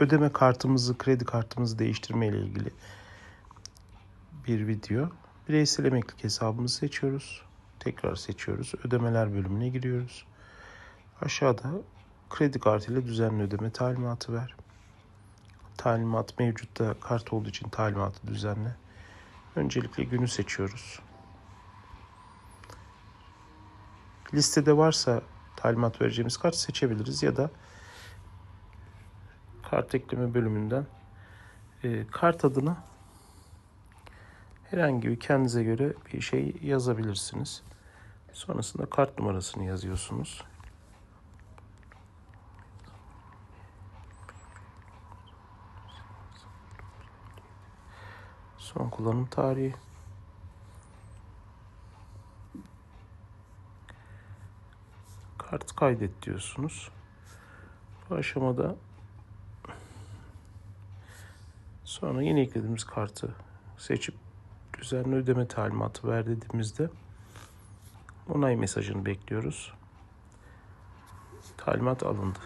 ödeme kartımızı, kredi kartımızı değiştirme ile ilgili bir video. Bireysel emeklilik hesabımızı seçiyoruz. Tekrar seçiyoruz. Ödemeler bölümüne giriyoruz. Aşağıda kredi kartıyla düzenli ödeme talimatı ver. Talimat mevcutta kart olduğu için talimatı düzenle. Öncelikle günü seçiyoruz. Listede varsa talimat vereceğimiz kart seçebiliriz ya da kart ekleme bölümünden e, kart adını herhangi bir kendinize göre bir şey yazabilirsiniz. Sonrasında kart numarasını yazıyorsunuz. Son kullanım tarihi. Kart kaydet diyorsunuz. Bu aşamada sonra yeni eklediğimiz kartı seçip düzenli ödeme talimatı ver dediğimizde onay mesajını bekliyoruz. Talimat alındı.